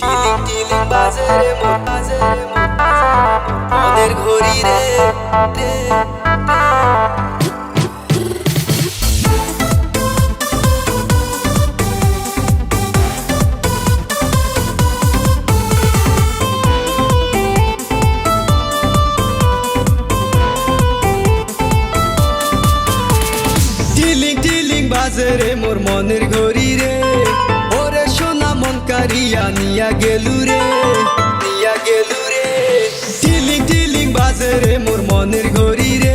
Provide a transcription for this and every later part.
টিলিং টিলিং বাজে রে মোর মনের ঘড়ি রে। মন নিয়া গেলু রে, নিয়া গেলু রে। টিলিং টিলিং বাজে রে মোর মনের ঘড়ি রে।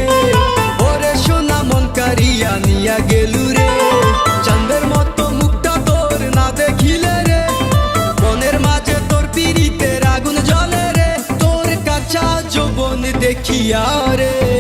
ওরে সোনা মন কারিয়া নিয়া গেলু রে। চাঁদের মতো মুখটা তোর না দেখিলে রে। মনের মাঝে তোর পিড়িতের আগুন জ্বলে রে। তোর কাঁচা যৌবন দেখিয়া রে।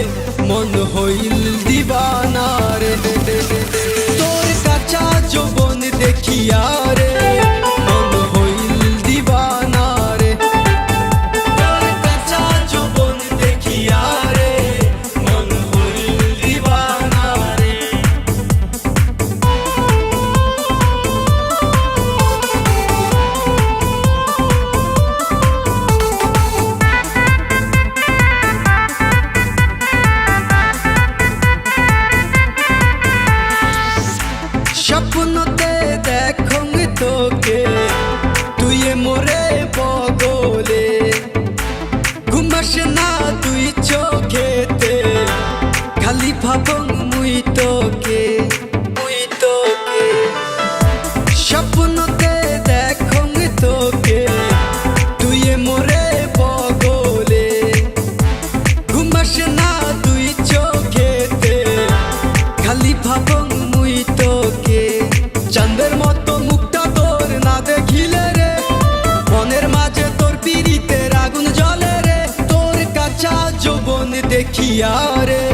দেখিয়া রে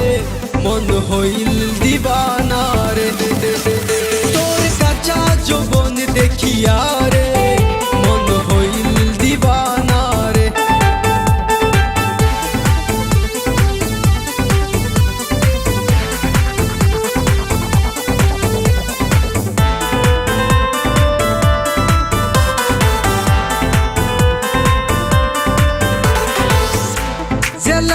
মন হইল দিবানা রে। তোর কাঁচা যৌবন দেখিয়া রে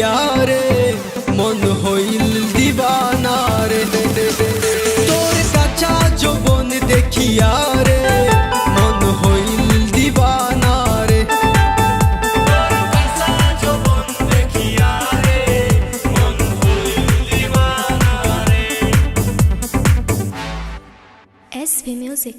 गया रे। मन होइल दीवाना रे। तोर काचा जो बन देखिया रे मन होइल दीवाना रे। S music